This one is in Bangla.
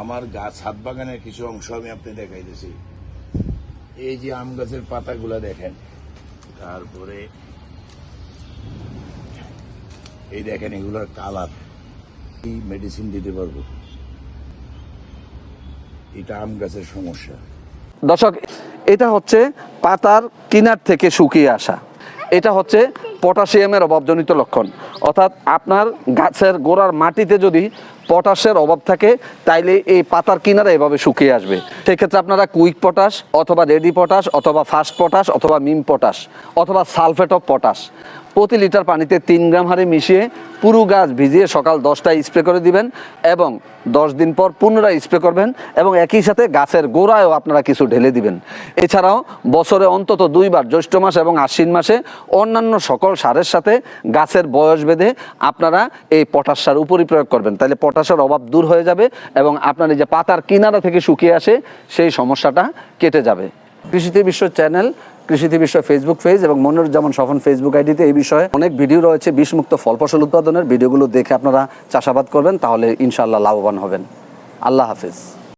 আমার গাছ হাত বাগানের কিছু অংশ আমি আপনি দেখাইতেছি। এই যে আম গাছের পাতাগুলা দেখেন। তারপরে এই দেখেন এগুলোর কালার। এই মেডিসিন দিতে পারব। এটা আম গাছের সমস্যা। দর্শক, এটা হচ্ছে পাতার কিনার থেকে শুকিয়ে আসা। এটা হচ্ছে পটাশিয়ামের অভাবজনিত লক্ষণ। অর্থাৎ আপনার গাছের গোড়ার মাটিতে যদি পটাশের অভাব থাকে, তাইলে এই পাতার কিনারা এভাবে শুকিয়ে আসবে। সেক্ষেত্রে আপনারা কুইক পটাশ অথবা রেডি পটাশ অথবা ফাস্ট পটাশ অথবা মিম পটাশ অথবা সালফেট অফ পটাশ। প্রতি লিটার পানিতে তিন গ্রাম হারে মিশিয়ে পুরো গাছ ভিজিয়ে সকাল দশটায় স্প্রে করে দিবেন এবং দশ দিন পর পুনরায় স্প্রে করবেন এবং একই সাথে গাছের গোড়ায়ও আপনারা কিছু ঢেলে দিবেন। এছাড়াও বছরে অন্তত দুইবার জ্যৈষ্ঠ মাস এবং আশ্বিন মাসে অন্যান্য সকল সারের সাথে গাছের বয়স বেঁধে আপনারা এই পটাশ সার উপরই প্রয়োগ করবেন। তাহলে পটাশের অভাব দূর হয়ে যাবে এবং আপনার এই যে পাতার কিনারা থেকে শুকিয়ে আসে, সেই সমস্যাটা কেটে যাবে। কৃষিতে বিশ্ব চ্যানেল, কৃষিতে বিশ্ব ফেসবুক পেজ এবং মনিরুজ্জামান সফন ফেসবুক আইডিতে এই বিষয়ে অনেক ভিডিও রয়েছে। বিষমুক্ত ফল ফসল উৎপাদনের ভিডিওগুলো দেখে আপনারা চাষাবাদ করবেন, তাহলে ইনশাল্লাহ লাভবান হবেন। আল্লাহ হাফিজ।